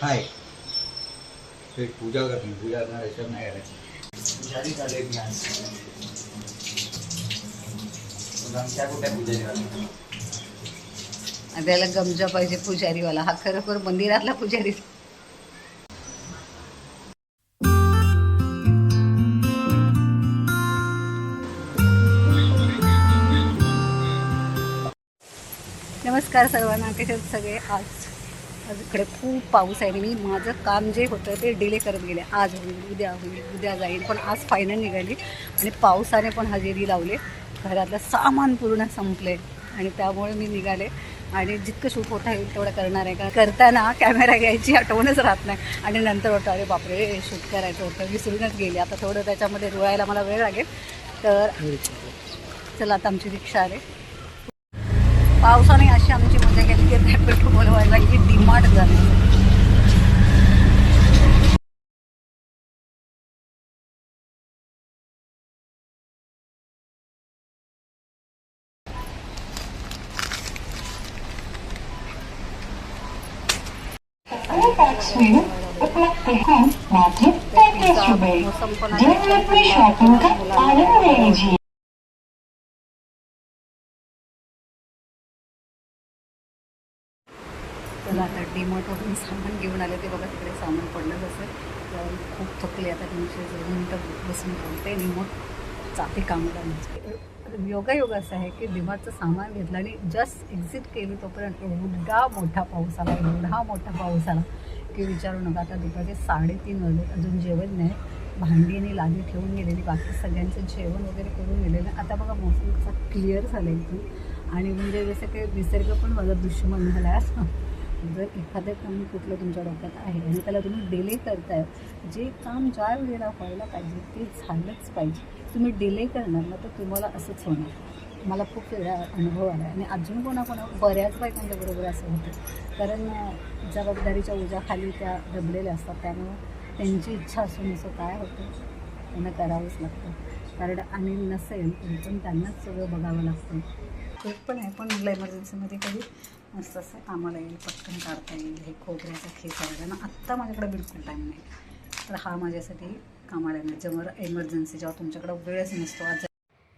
हाय. ते पूजा करते पूजा करणार याच्यात नाही करायची पुजारी झाले मी आज मग कुठे पुजारी झाले त्याला गमजा पाहिजे पुजारीवाला. हा खरोखर मंदिरातला पुजारी. नमस्कार सर्वांना कसे सगळे आज? आज इकडे खूप पाऊस आहे आणि मी माझं काम जे होतं ते डिले करत गेले. आज होईल उद्या होईल उद्या जाईल पण आज फायनल निघाली. आणि पावसाने पण हजेरी लावले. घरातलं सामान पूर्ण संपले आणि त्यामुळे मी निघाले. आणि जितकं शूट होता येईल तेवढं करणार आहे. का करताना कॅमेरा घ्यायची आठवणच राहत नाही. आणि नंतर वाटतं अरे बापरे शूट करायचं होतं. विसरूनच गेले. आता थोडं त्याच्यामध्ये रुळायला मला वेळ लागेल. तर चला आता आमची रिक्षा आले. पावसाने अशी आमची मजा केली की त्या पेट्रोल बोलवायला की डिमांड झाली शॉपिंग का आनंद डीमार्टवरून सामान घेऊन आले ते बघा तिकडे सामान पडलं जसं. तर खूप थकले आता तीनशे मिनटं बसून बोलते आणि मग जाते कामाला म्हणजे. योगा योगा असं आहे की दिमागचं सामान घेतलं आणि जस्ट एक्झिट केली तोपर्यंत एवढा मोठा पाऊस आला एवढा मोठा पाऊस आला की विचारू नका आता दुपारचे साडेतीन वाजले अजून जेवण नाही. भांडी आणि लादी ठेवून गेलेली बाकी सगळ्यांचं जेवण वगैरे करून गेलेलं. आता बघा मोसम कसा क्लिअर झाला इथून. आणि म्हणजे जसं काही निसर्ग पण माझा दुश्मन झाला आहे. असं जर एखादं काम कुठलं तुमच्या डोक्यात आहे आणि त्याला तुम्ही डिले करताय जे काम ज्या वेळेला व्हायला पाहिजे ते झालंच पाहिजे. तुम्ही डिले करणार ना तर तुम्हाला असंच होणार. मला खूप वेळा अनुभव आला आणि अजून कोणाकोणा बऱ्याच बायकांच्या बरोबर असं होतं. कारण जबाबदारीच्या ओझ्याखाली त्या दबलेल्या असतात. त्यामुळं त्यांची इच्छा असून असं काय होतं? त्यांना करावंच लागतं. कारण आणि नसेल तरी पण त्यांनाच सगळं बघावं लागतं. खूप पण आहे पण मुलं इमर्जन्सीमध्ये कधी मस्त असं कामाला येईल पटकन काढता येईल हे खोबऱ्याचा खेळ करायला. ना आत्ता माझ्याकडे बिलकुल टाईम नाही. तर हा माझ्यासाठी कामाला येणार. जेव्हा एमर्जन्सी जेव्हा तुमच्याकडं वेळच नसतो आज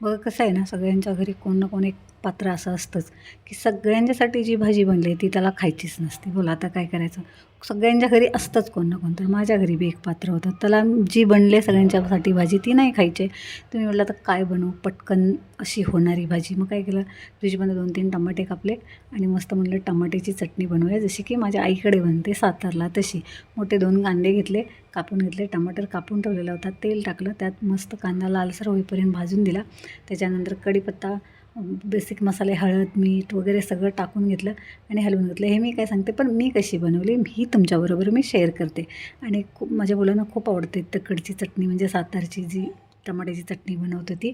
बघा कसं आहे ना सगळ्यांच्या घरी कोण ना कोण एक पात्र असं असतंच की सगळ्यांच्यासाठी जी भाजी बनली ती त्याला खायचीच नसते. बोला आता काय करायचं? सगळ्यांच्या घरी असतंच कोण ना कोण तर. माझ्या घरी बी एक पात्र होतं. त्याला जी बनले सगळ्यांच्यासाठी भाजी ती नाही खायची. तुम्ही म्हटलं तर काय बनवू? पटकन अशी होणारी भाजी. मग काय केलं? फ्रीजमध्ये दोन तीन टमाटे कापले आणि मस्त म्हणलं टमाट्याची चटणी बनवूया. जशी की माझ्या आईकडे बनते सातारला तशी. मोठे दोन कांदे घेतले कापून घेतले. टमाटर कापून ठेवलेला होता. तेल टाकलं. त्यात मस्त कांदा लालसर होईपर्यंत भाजून दिला. त्याच्यानंतर कढीपत्ता बेसिक मसाले हळद मीठ वगैरे सगळं टाकून घेतलं आणि हलवून घेतलं. हे मी काय सांगते पण मी कशी बनवली ही तुमच्याबरोबर मी शेअर करते. आणि खूप माझ्या मुलांना खूप आवडते तकडची चटणी म्हणजे सातारची जी टमाट्याची चटणी बनवत ती.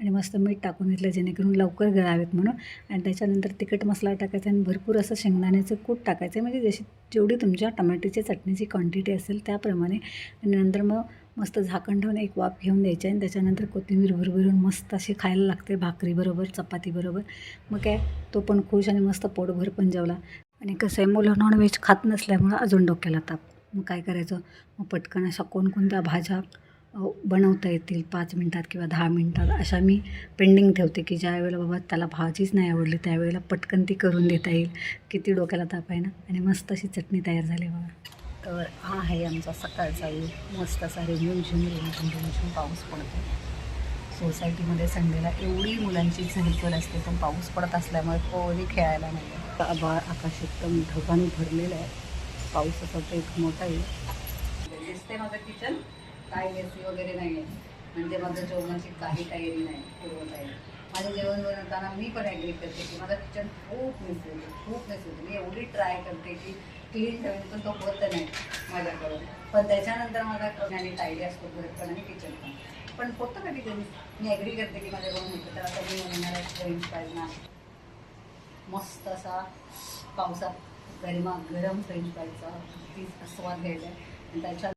आणि मस्त मीठ टाकून घेतलं जेणेकरून लवकर गळावेत म्हणून. आणि त्याच्यानंतर तिखट मसाला टाकायचा आणि भरपूर असं शेंगदाण्याचं कूट टाकायचं. म्हणजे जशी जेवढी तुमच्या टमाट्याची चटणीची क्वांटिटी असेल त्याप्रमाणे. आणि नंतर मग मस्त झाकण ठेवून एक वाफ घेऊन द्यायची आणि त्याच्यानंतर कोथिंबीर भरभरून मस्त अशी खायला लागते भाकरीबरोबर चपातीबरोबर मग काय तो पण खुश आणि मस्त पोटभर पण जेवला आणि कसं आहे मुलं नॉनव्हेज खात नसल्यामुळं अजून डोक्याला ताप. मग काय करायचं मग पटकन अशा कोणकोणत्या भाज्या बनवता येतील पाच मिनटात किंवा दहा मिनटात अशा मी पेंडिंग ठेवते की ज्या वेळेला बाबा त्याला भाजीच नाही आवडली त्यावेळेला पटकन ती करून देता येईल. किती डोक्याला ताप आहे ना? आणि मस्त अशी चटणी तयार झाली बाबा तर हा आहे आमचा सकाळचा व्यू मस्त असा रिमझिम झिम रिमझिम रिमझिम पाऊस पडतो सोसायटीमध्ये संडेला एवढी मुलांची झलकल असते पण पाऊस पडत असल्यामुळे कोणी खेळायला नाही आभाळ आकाश एकदम ढगाने भरलेलं आहे. पाऊस असा तर एक मोठा येईल दिसते माझं किचन काही एसी वगैरे नाही आहे म्हणजे माझं जेवणाची काही तयारी नाही. पूर्व तयारी. माझं जेवण बनवताना मी पण ॲग्री करते की माझं किचन खूप मिस होते. खूप मिस होते. मी एवढी ट्राय करते की क्लीन ठेवून तो होत नाही माझ्याकडून. पण त्याच्यानंतर माझा आणि टायडी असतो घर पण आणि किचन पण. पण होतं कधी कधी. मी ॲग्री करते की माझ्याकडून होतं तर आता मी म्हणणार फ्रेंच फ्राईज ना. मस्त असा पावसात गरमा गरम फ्रेंच फ्राईजचा ती स्वाद घ्यायचा आहे. आणि त्याच्या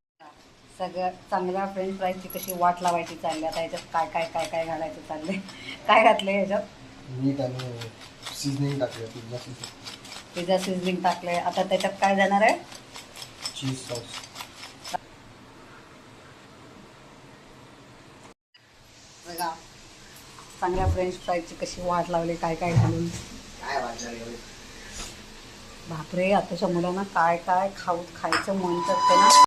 सगळ्या चांगल्या फ्रेंच फ्राईजची कशी वाट लावायची चालली. आता याच्यात काय काय काय काय घालायचं चाललंय? काय घातलं याच्यात? मीठ आणि टाकलं पिझ्झा सिझलिंग टाकलंय. आता त्याच्यात काय जाणार आहे? चीज सॉस बघा चांगल्या फ्रेंच फ्राईजची कशी वाट लावली काय काय घालून. काय बापरे आताच्या मुलांना काय काय खाऊ खायचं मन करतं ना.